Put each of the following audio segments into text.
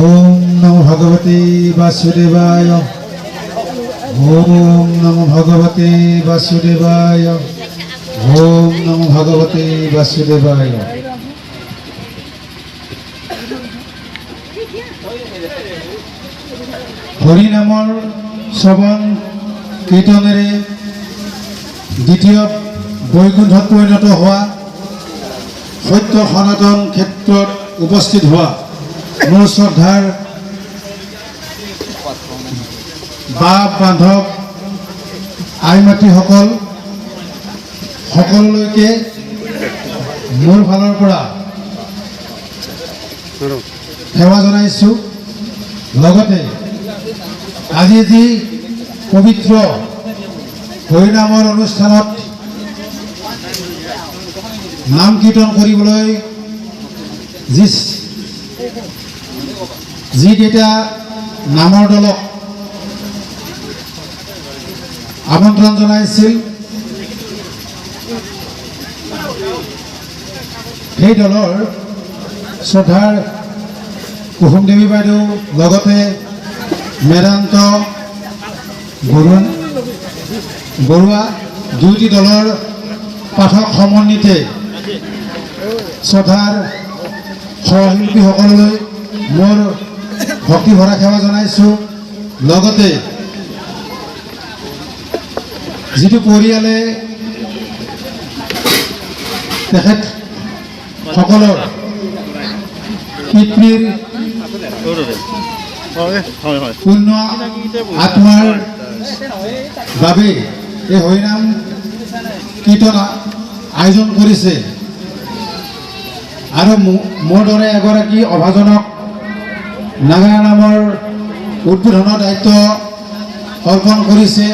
ওম নমো ভগবতে বাসুদেবায়। ওম নমো ভগবতে বাসুদেবায়। ওম নমো ভগবতে বাসুদেবায়। হৰি নামৰ শ্ৰৱণ কীৰ্তনেৰে দ্বিতীয় বৈকুণ্ঠত পৰিণত হোৱা সত্য সনাতন ক্ষেত্ৰত উপস্থিত হোৱা মোৰ বাপ বান্ধৱ আই মাতৃসকল সকলোলৈকে মোৰ ফালৰ পৰা সেৱা জনাইছোঁ। লগতে আজি যি পবিত্ৰ হৰিনামৰ অনুষ্ঠানত নাম কীৰ্তন কৰিবলৈ যিকেইটা নামৰ দলক আমন্ত্ৰণ জনাইছিল, সেই দলৰ শ্ৰদ্ধাৰ কুসুম দেৱী বাইদেউ, লগতে মেদান্ত বৰুৱা বৰুৱা, দুয়োটি দলৰ পাঠক সমন্বিতে শ্ৰদ্ধাৰ সহশিল্পীসকললৈ মোৰ ভক্তি ভৰা সেৱা জনাইছোঁ। লগতে যিটো পৰিয়ালে তেখেত সকলৰ পিতৃৰ হয় আত্মাৰ বাবে এই হৰিনাম কীৰ্তন আয়োজন কৰিছে। আৰু মোৰ দৰে এগৰাকী অভাজনক নাগা নামৰ উদ্বোধনৰ দায়িত্ব অৰ্পণ কৰিছে।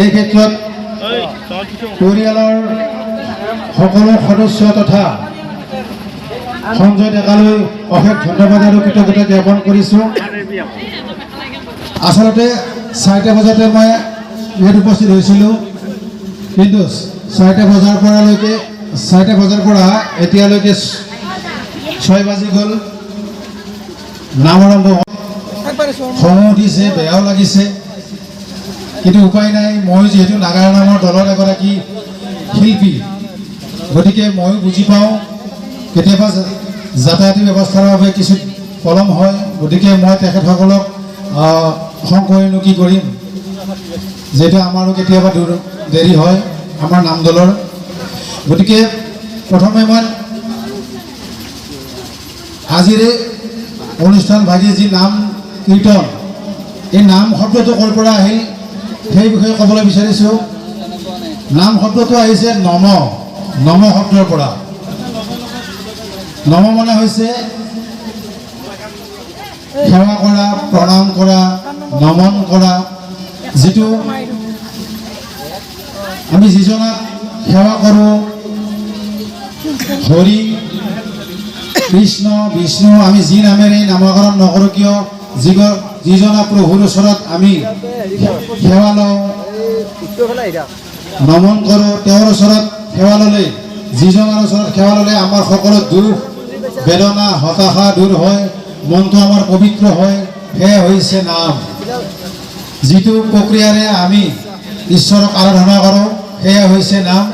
এই ক্ষেত্ৰত পৰিয়ালৰ সকলো সদস্য তথা সঞ্জয় ডেকালৈ অশেষ ধন্যবাদ আৰু কৃতজ্ঞতা জ্ঞাপন কৰিছোঁ। আচলতে চাৰিটা বজাতে মই ইয়াত উপস্থিত হৈছিলোঁ। কিন্তু চাৰিটা বজাৰ পৰালৈকে চাৰিটা বজাৰ পৰা এতিয়ালৈকে ছয় বাজি গ'ল। নাম আৰম্ভ। খঙো উঠিছে বেয়াও লাগিছে। কিন্তু উপায় নাই মই যিহেতু নাগাৰা নামৰ দলৰ এগৰাকী শিল্পী গতিকে ময়ো বুজি পাওঁ কেতিয়াবা যাতায়াতী ব্যৱস্থাৰ বাবে কিছু পলম হয় গতিকে মই তেখেতসকলক আহ, খং কৰিনো কি কৰিম? যিহেতু আমাৰো কেতিয়াবা দূৰ দেৰি হয় আমাৰ নাম দলৰ। গতিকে প্ৰথমে মই আজিৰে অনুষ্ঠান ভাগি যি নাম কীৰ্তন, এই নাম শব্দটো ক'ৰ পৰা আহিল সেই বিষয়ে ক'বলৈ বিচাৰিছোঁ। নাম শব্দটো আহিছে নম নম শব্দৰ পৰা। নম মানে হৈছে সেৱা কৰা, প্ৰণাম কৰা, নমন কৰা, যিটো আমি যিজনাক সেৱা কৰোঁ, হৰি কৃষ্ণ, বিষ্ণু, আমি যি নামেৰে নামকৰণ নকৰোঁ কিয়? যিগ যিজনা প্ৰভুৰ ওচৰত আমি সেৱা লওঁ। নমন কৰোঁ, তেওঁৰ ওচৰত সেৱা ল'লে, যিজনৰ ওচৰত সেৱা ল'লে আমাৰ সকলো দুখ, বেদনা, হতাশা দূৰ হয়, মনটো আমাৰ পবিত্ৰ হয় সেয়া হৈছে নাম। যিটো প্ৰক্ৰিয়াৰে আমি ঈশ্বৰক আৰাধনা কৰোঁ, সেয়া হৈছে নাম।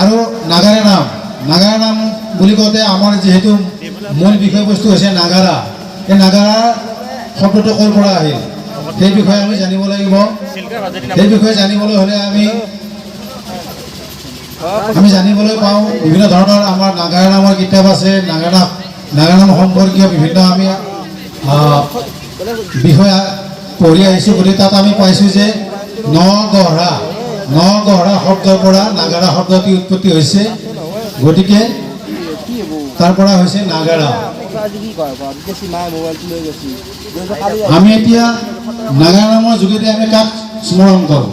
আৰু নাগাৰা নাম। নাগাৰা নাম বুলি কওঁতে আমাৰ যিহেতু মূল বিষয়বস্তু হৈছে নাগাৰা। এই নাগাৰা শব্দটো ক'ৰ পৰা আহিল? সেই বিষয়ে আমি জানিব লাগিব। সেই বিষয়ে জানিবলৈ হ'লে আমি আমি জানিবলৈ পাওঁ বিভিন্ন ধৰণৰ আমাৰ নাগাৰা নামৰ কিতাপ আছে, নাগাৰা নাগাৰা নাম সম্পৰ্কীয় বিভিন্ন আমি বিষয় পঢ়ি আহিছোঁ গতিকে তাত আমি পাইছোঁ যে নগঢ়া নগঢ়া শব্দৰ পৰা নাগাৰা শব্দটি উৎপত্তি হৈছে। গতিকে তাৰ পৰা হৈছে নাগাৰা। আমি এতিয়া নাগাৰা যোগেদি আমি কাক স্মৰণ কৰোঁ।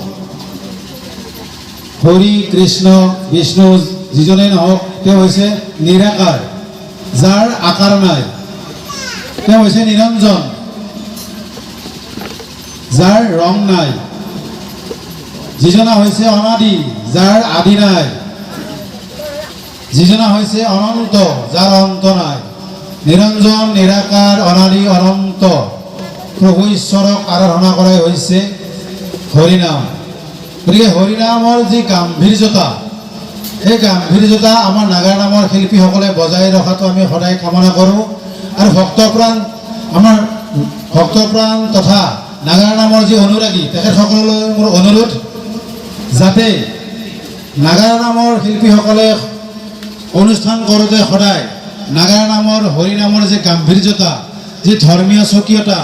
হৰি, কৃষ্ণ, বিষ্ণু, যিজনেই নহওক, তেওঁ হৈছে নিৰাকাৰ, যাৰ আকাৰ নাই। তেওঁ হৈছে নিৰঞ্জন, যাৰ ৰং নাই। যিজনা হৈছে অনাদি যাৰ আদি নাই। যিজনা হৈছে অনন্ত, যাৰ অন্ত নাই। নিৰঞ্জন, নিৰাকাৰ, অনাদি, অনন্ত। প্ৰভু ঈশ্বৰক আৰাধনা কৰাই হৈছে হৰিনাম। গতিকে হৰিনামৰ যি গাম্ভীৰ্যতা, সেই গাম্ভীৰ্যতা আমাৰ নাগাৰ নামৰ শিল্পীসকলে বজাই ৰখাটো আমি সদায় কামনা কৰোঁ। আৰু ভক্তপ্ৰাণ, আমাৰ ভক্তপ্ৰাণ তথা নাগাৰ নামৰ যি অনুৰাগী, তেখেতসকললৈ মোৰ অনুৰোধ, যাতে নাগাৰা নামৰ শিল্পীসকলে অনুষ্ঠান কৰোঁতে সদায় নাগাৰা নামৰ, হৰি নামৰ যি গাম্ভীৰ্যতা, যি ধৰ্মীয় স্বকীয়তা,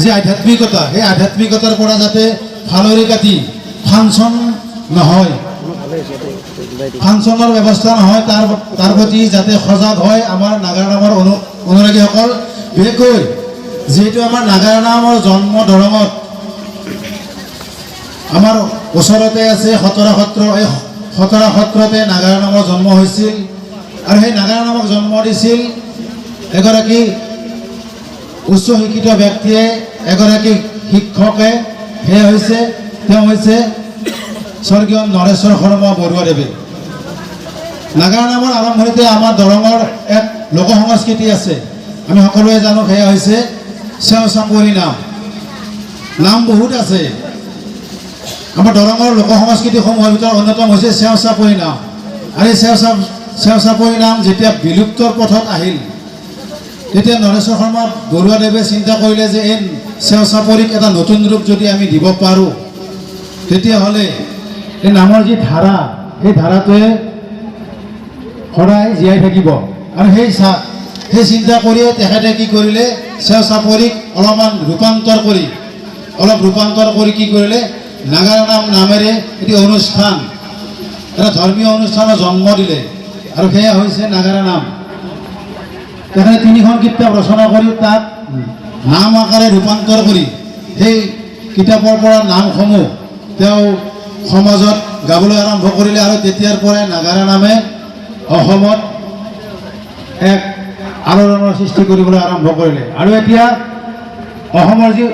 যি আধ্যাত্মিকতা, সেই আধ্যাত্মিকতাৰ পৰা যাতে ফালৰি কাটি ফাংচন নহয়। ফাংচনৰ ব্যৱস্থা নহয়, তাৰ তাৰ প্ৰতি যাতে সজাগ হয় আমাৰ নাগাৰা নামৰ অনু, অনুৰাগীসকল। বিশেষকৈ যিহেতু আমাৰ নাগাৰা নামৰ জন্ম দৰঙত, আমাৰ ওচৰতে আছে খতৰা সত্ৰ, এই খতৰা সত্ৰতে নাগাৰা নামৰ জন্ম হৈছিল। আৰু সেই নাগাৰা নামক জন্ম দিছিল এগৰাকী উচ্চ শিক্ষিত ব্যক্তিয়ে, এগৰাকী শিক্ষকে। সেয়া হৈছে, তেওঁ হৈছে স্বৰ্গীয় নৰেশ্বৰ শৰ্মা বৰুৱাদেৱে। নাগাৰা নামৰ আৰম্ভণিতে আমাৰ দৰঙৰ এক লোক সংস্কৃতি আছে। আমি সকলোৱে জানো সেয়া হৈছে চেও চাপৰি নাম। নাম বহুত আছে। আমাৰ দৰঙৰ লোক সংস্কৃতিসমূহৰ ভিতৰত অন্যতম হৈছে চেও চাপৰি নাম। আৰু এই চেও চাপৰি নাম যেতিয়া বিলুপ্তৰ পথত আহিল, তেতিয়া নৰেশ্বৰ শৰ্মা বৰুৱাদেৱে চিন্তা কৰিলে যে এই চেও চাপৰিক এটা নতুন ৰূপ যদি আমি দিব পাৰোঁ, তেতিয়াহ'লে এই নামৰ যি ধাৰা সেই ধাৰাটোৱে সদায় জীয়াই থাকিব। আৰু সেই চা, সেই চিন্তা কৰিয়ে তেখেতে কি কৰিলে চেও চাপৰিক অলপমান ৰূপান্তৰ কৰি, অলপ ৰূপান্তৰ কৰি কি কৰিলে নাগাৰা নাম নামেৰে এটি অনুষ্ঠান, এটা ধৰ্মীয় অনুষ্ঠানৰ জন্ম দিলে। আৰু সেয়া হৈছে নাগাৰা নাম। তেখেতে তিনিখন কিতাপ ৰচনা কৰি তাক নাম আকাৰে ৰূপান্তৰ কৰি সেই কিতাপৰ পৰা নামসমূহ তেওঁ সমাজত গাবলৈ আৰম্ভ কৰিলে আৰু তেতিয়াৰ পৰাই নাগাৰা নামে অসমত এক আলোড়নৰ সৃষ্টি কৰিবলৈ আৰম্ভ কৰিলে। আৰু এতিয়া অসমৰ যি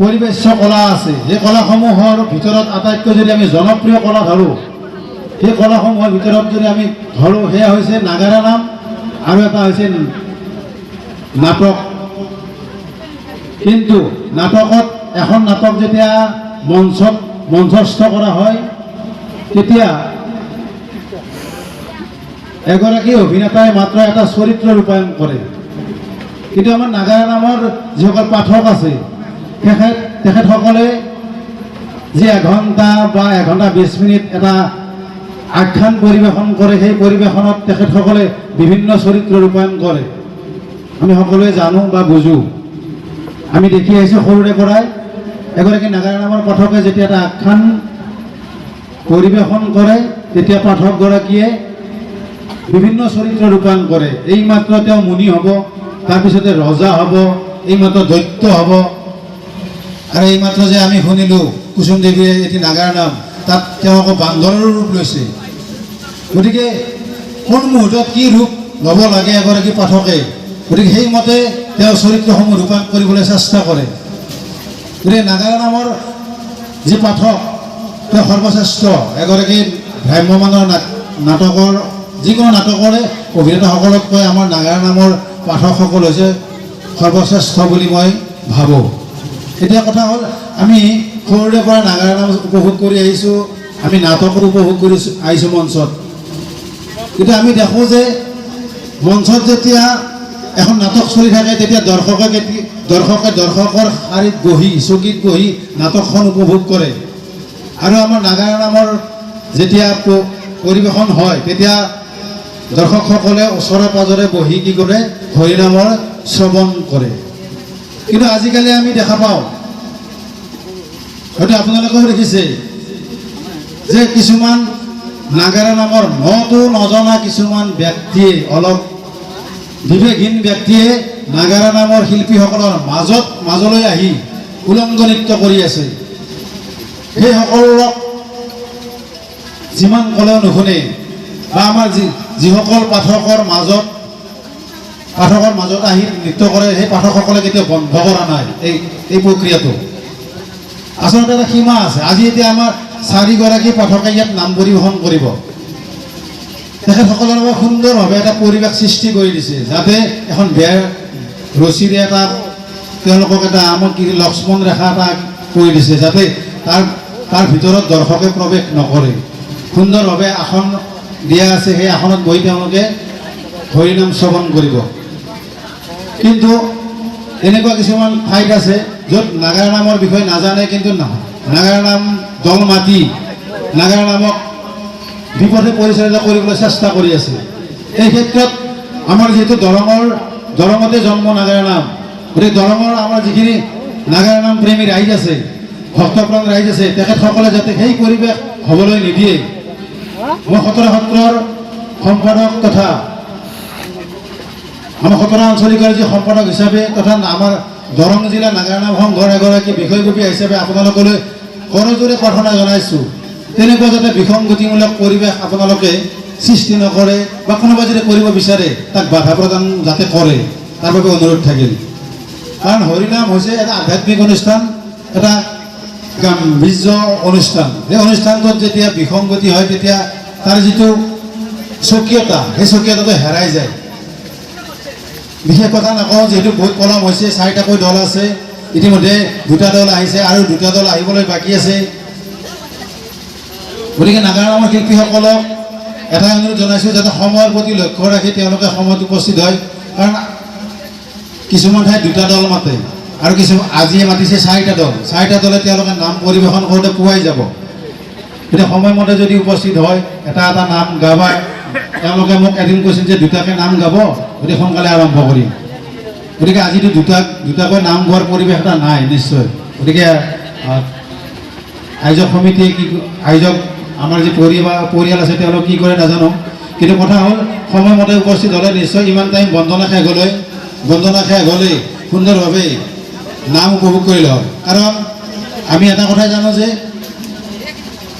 পৰিৱেশ্য কলা আছে, সেই কলাসমূহৰ ভিতৰত আটাইতকৈ যদি আমি জনপ্ৰিয় কলা ধৰোঁ সেই কলাসমূহৰ ভিতৰত যদি আমি ধৰোঁ, সেয়া হৈছে নাগাৰা নাম আৰু এটা হৈছে নাটক। কিন্তু নাটকত এখন নাটক যেতিয়া মঞ্চত, মঞ্চস্থ কৰা হয়, তেতিয়া এগৰাকী অভিনেতাই মাত্ৰ এটা চৰিত্ৰ ৰূপায়ণ কৰে। কিন্তু আমাৰ নাগাৰা নামৰ যিসকল পাঠক আছে, তেখেত তেখেতসকলে যি এঘণ্টা বা এঘণ্টা বিছ মিনিট এটা আখ্যান পৰিৱেশন কৰে, সেই পৰিৱেশনত তেখেতসকলে বিভিন্ন চৰিত্ৰ ৰূপায়ণ কৰে। আমি সকলোৱে জানো বা বুজোঁ। আমি দেখি আহিছোঁ সৰুৰে পৰাই, এগৰাকী নাগাৰা নামৰ পাঠকে যেতিয়া এটা আখ্যান পৰিৱেশন কৰে, তেতিয়া পাঠকগৰাকীয়ে বিভিন্ন চৰিত্ৰ ৰূপায়ণ কৰে। এইমাত্ৰ তেওঁ মুনি হ'ব তাৰপিছতে ৰজা হ'ব এইমাত্ৰ দৈত্য হ'ব। আৰু এইমাত্ৰ যে আমি শুনিলোঁ, কুসুম দেৱীয়ে এটি নাগাৰ নাম, তাত তেওঁ আকৌ বান্দৰৰ লৈছে। গতিকে কোন মুহূৰ্তত কি ৰূপ ল'ব লাগে এগৰাকী পাঠকে, গতিকে সেইমতে তেওঁ চৰিত্ৰসমূহ ৰূপায়ণ কৰিবলৈ চেষ্টা কৰে। গতিকে নাগাৰা নামৰ যি পাঠক, তেওঁ সৰ্বশ্ৰেষ্ঠ এগৰাকী ভ্ৰাম্যমানৰ নাট নাটকৰ যিকোনো নাটকৰে অভিনেতাসকলতকৈ আমাৰ নাগাৰা নামৰ পাঠকসকল হৈছে সৰ্বশ্ৰেষ্ঠ বুলি মই ভাবোঁ। এতিয়া কথা হ'ল, আমি সৰুৰে পৰা নাগাৰা নাম উপভোগ কৰি আহিছোঁ, আমি নাটকো উপভোগ কৰি আহিছোঁ মঞ্চত। কিন্তু আমি দেখোঁ যে মঞ্চত যেতিয়া এখন নাটক চলি থাকে, তেতিয়া দৰ্শকে দৰ্শকে দৰ্শকৰ শাৰীত বহি চকীত বহি নাটকখন উপভোগ কৰে। আৰু আমাৰ নাগাৰা নামৰ যেতিয়া পৰিৱেশন হয়, তেতিয়া দৰ্শকসকলে ওচৰে পাজৰে বহি কি কৰে হৰিনামৰ শ্ৰৱণ কৰে। কিন্তু আজিকালি আমি দেখা পাওঁ, হয়তো আপোনালোকেও দেখিছে, যে কিছুমান নাগাৰা নামৰ নটো নজনা কিছুমান ব্যক্তিয়ে, অলপ বিবেকহীন ব্যক্তিয়ে নাগাৰা নামৰ শিল্পীসকলৰ মাজত, মাজলৈ আহি উলংগ নৃত্য কৰি আছে। সেইসকলক যিমান ক'লেও নুশুনে, বা আমাৰ যি, যিসকল পাঠকৰ মাজত পাঠকৰ মাজত আহি নৃত্য কৰে, সেই পাঠকসকলে কেতিয়াও বন্ধ কৰা নাই, এই এই প্ৰক্ৰিয়াটো। আচলতে এটা সীমা আছে। আজি এতিয়া আমাৰ চাৰিগৰাকী পাঠকে ইয়াত নাম পৰিৱেশন কৰিব। তেখেতসকলৰ বাবে সুন্দৰভাৱে এটা পৰিৱেশ সৃষ্টি কৰি দিছে, যাতে এখন বেয়া ৰছীৰে এটা, তেওঁলোকক এটা আমাৰ কি লক্ষ্মণ ৰেখা এটা কৰি দিছে, যাতে তাৰ তাৰ ভিতৰত দৰ্শকে প্ৰৱেশ নকৰে। সুন্দৰভাৱে আসন দিয়া আছে, সেই আসনত বহি তেওঁলোকে হৰিনাম শ্ৰৱণ কৰিব। কিন্তু এনেকুৱা কিছুমান ঠাইত আছে য'ত নাগাৰা নামৰ বিষয়ে নাজানে কিন্তু নাগাৰা নাম দল মাতি নাগাৰা নামক বিপথে পৰিচালিত কৰিবলৈ চেষ্টা কৰি আছে। এই ক্ষেত্ৰত আমাৰ যিহেতু দৰঙৰ দৰঙতে জন্ম নাগাৰা নাম। গতিকে দৰঙৰ আমাৰ যিখিনি নাগাৰা নাম প্ৰেমী ৰাইজ আছে, ভক্তপ্ৰাণ ৰাইজ আছে, তেখেতসকলে যাতে সেই পৰিৱেশ হ'বলৈ নিদিয়ে। মই খতৰা সত্ৰৰ সম্পাদক তথা আমাৰ খতৰা আঞ্চলিকৰ যি সম্পাদক হিচাপে তথা আমাৰ দৰং জিলা নাগাৰা সংঘৰ এগৰাকী বিষয়ববীয়া হিচাপে আপোনালোকলৈ কৰজোৰে প্ৰাৰ্থনা জনাইছোঁ। তেনেকুৱা যাতে বিসংগতিমূলক পৰিৱেশ আপোনালোকে সৃষ্টি নকৰে বা কোনোবা যদি কৰিব বিচাৰে, তাক বাধা প্ৰদান যাতে কৰে, তাৰ বাবে অনুৰোধ থাকিল। কাৰণ হৰিনাম হৈছে এটা আধ্যাত্মিক অনুষ্ঠান, এটা গাম্ভীৰ্য অনুষ্ঠান। সেই অনুষ্ঠানটোত যেতিয়া বিসংগতি হয়, তেতিয়া তাৰ যিটো স্বকীয়তা, সেই স্বকীয়তাটো হেৰাই যায়। বিশেষ কথা নকওঁ, যিহেতু বহুত পলম হৈছে, চাৰিটাকৈ দল আছে। ইতিমধ্যে দুটা দল আহিছে আৰু দুটা দল আহিবলৈ বাকী আছে। গতিকে নাগাৰা নামৰ শিল্পীসকলক এটা অনুৰোধ জনাইছোঁ, যাতে সময়ৰ প্ৰতি লক্ষ্য ৰাখি তেওঁলোকে সময়ত উপস্থিত হয়। কাৰণ কিছুমান ঠাইত দুটা দল মাতে আৰু কিছুমান আজিয়ে মাতিছে চাৰিটা দল। চাৰিটা দলে তেওঁলোকে নাম পৰিৱেশন কৰোঁতে পুৱাই যাব। এতিয়া সময়মতে যদি উপস্থিত হয়, এটা এটা নাম গাবাই। তেওঁলোকে মোক এদিন কৈছিল যে দুটাকৈ নাম গাব, গতিকে সোনকালে আৰম্ভ কৰিম। গতিকে আজিতো দুটা, দুটাকৈ নাম গোৱাৰ পৰিৱেশ এটা নাই, নিশ্চয়। গতিকে আয়োজক সমিতিয়ে কি, আয়োজক আমাৰ যি পৰিবাৰ পৰিয়াল আছে, তেওঁলোক কি কৰে নাজানো। কিন্তু কথা হ'ল, সময়মতে উপস্থিত হ'লে নিশ্চয় ইমান টাইম বন্দনা শেষ হ'লে বন্দনা শেষ হ'লেই সুন্দৰভাৱে নাম উপভোগ কৰিলে হয়। কাৰণ, আমি এটা কথাই জানো যে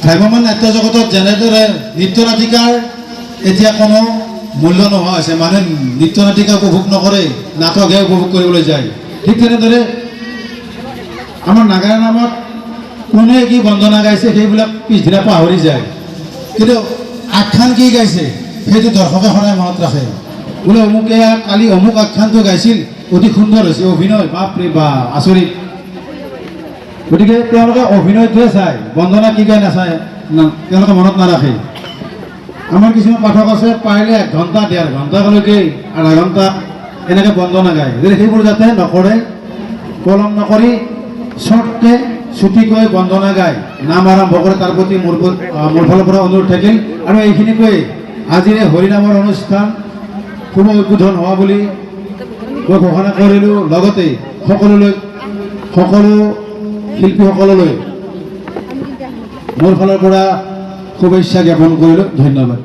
ভ্ৰাম্যমান নাট্য জগতত যেনেদৰে নৃত্য নাটিকাৰ এতিয়া কোনো মূল্য নোহোৱা হৈছে। মানুহে নৃত্য নাটিকা উপভোগ নকৰে, নাটকহে উপভোগ কৰিবলৈ যায়। ঠিক তেনেদৰে আমাৰ নাগাৰা নামত কোনে কি বন্দনা গাইছে, সেইবিলাক পিছদিনা পাহৰি যায়। কিন্তু আখ্যান কি গাইছে, সেইটো দৰ্শকে সদায় মনত ৰাখে। বোলে অমুকে কালি অমুক আখ্যানটো গাইছিল, অতি সুন্দৰ হৈছে, অভিনয়, বাপৰে বা, আচৰিত। গতিকে তেওঁলোকে অভিনয়টোৱে চায়, বন্দনা কি গাই নাচায় তেওঁলোকে মনত নাৰাখে। আমাৰ কিছুমান পাঠক আছে পাৰিলে এক ঘণ্টা ডেৰ ঘণ্টালৈকে, আধা ঘণ্টা এনেকৈ বন্দনা গায় গতিকে সেইবোৰ যাতে নকৰে পলম নকৰি শ্বৰ্টকৈ ছুটিকৈ বন্দনা গায় নাম আৰম্ভ কৰে তাৰ প্ৰতি মোৰ মোৰ ফালৰ পৰা অনুৰোধ থাকিল। আৰু এইখিনি কৈ আজিৰ হৰিনামৰ অনুষ্ঠান শুভ উদ্বোধন হোৱা বুলি মই ঘোষণা কৰিলোঁ। লগতে সকলোলৈ, সকলো শিল্পীসকললৈ মোৰ ফালৰ পৰা শুভেচ্ছা জ্ঞাপন করিল ধন্যবাদ।